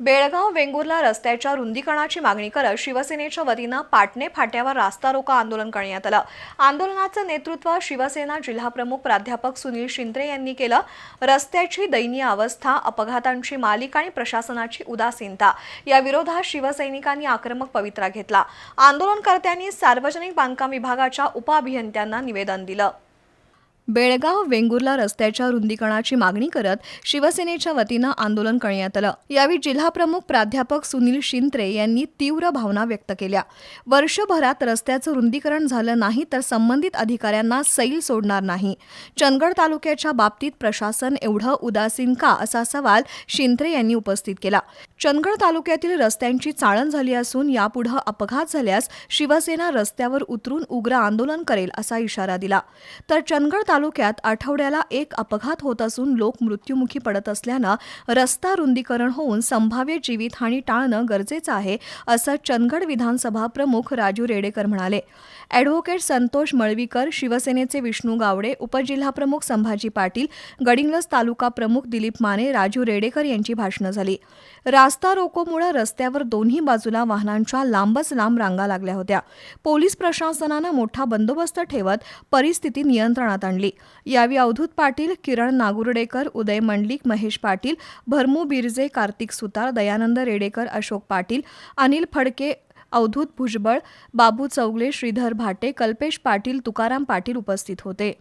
बेळगाव वेंगुर्ला रस्त्याच्या रुंदीकरणाची मागणी करत शिवसेनेच्या वतीनं पाटणे फाट्यावर रास्ता रोको आंदोलन करण्यात आलं. आंदोलनाचं नेतृत्व शिवसेना जिल्हाप्रमुख प्राध्यापक सुनील शिंद्रे यांनी केलं. रस्त्याची दयनीय अवस्था अपघातांची मालिका आणि प्रशासनाची उदासीनता या विरोधात शिवसैनिकांनी आक्रमक पवित्रा घेतला. आंदोलनकर्त्यांनी सार्वजनिक बांधकाम विभागाच्या उपअभियंत्यांना निवेदन दिलं. बेळगाव वेंगुर्ला रस्त्याच्या रुंदीकरणाची मागणी करत शिवसेनेच्या वतीनं आंदोलन करण्यात आलं. यावेळी जिल्हाप्रमुख प्राध्यापक सुनील शिंत्रे यांनी तीव्र भावना व्यक्त केल्या. वर्षभरात रस्त्याचं रुंदीकरण झालं नाही तर संबंधित अधिकाऱ्यांना सैल सोडणार नाही. चंदगड तालुक्याच्या बाबतीत प्रशासन एवढं उदासीन का असा सवाल शिंत्रे यांनी उपस्थित केला. चंदगड तालुक्यातील रस्त्यांची चाळण झाली असून यापुढे अपघात झाल्यास शिवसेना रस्त्यावर उतरून उग्र आंदोलन करेल असा इशारा दिला. तर चंदगड तालुक्यात आठवड्याला एक अपघात होत असून लोक मृत्युमुखी पडत असल्यानं रस्ता रुंदीकरण होऊन संभाव्य जीवितहानी टाळणं गरजेचं आहे असं चंदगड विधानसभा प्रमुख राजू रेडेकर म्हणाले. ॲडव्होकेट संतोष मळवीकर शिवसेनेचे विष्णू गावडे उपजिल्हाप्रमुख संभाजी पाटील गडिंग्लज तालुका प्रमुख दिलीप माने राजू रेडेकर यांची भाषणं झाली. रास्ता रोकोमुळे रस्त्यावर दोन्ही बाजूला वाहनांच्या लांबच लांब रांगा लागल्या होत्या. पोलीस प्रशासनानं मोठा बंदोबस्त ठेवत परिस्थिती नियंत्रणात आणली. यावेळी अवधूत पाटील किरण नागुर्डेकर उदय मंडलिक महेश पाटील भरमू बिरजे कार्तिक सुतार दयानंद रेडेकर अशोक पाटील अनिल फडके अवधूत भुजबळ बाबू चौगले श्रीधर भाटे कल्पेश पाटील तुकाराम पाटील उपस्थित होते.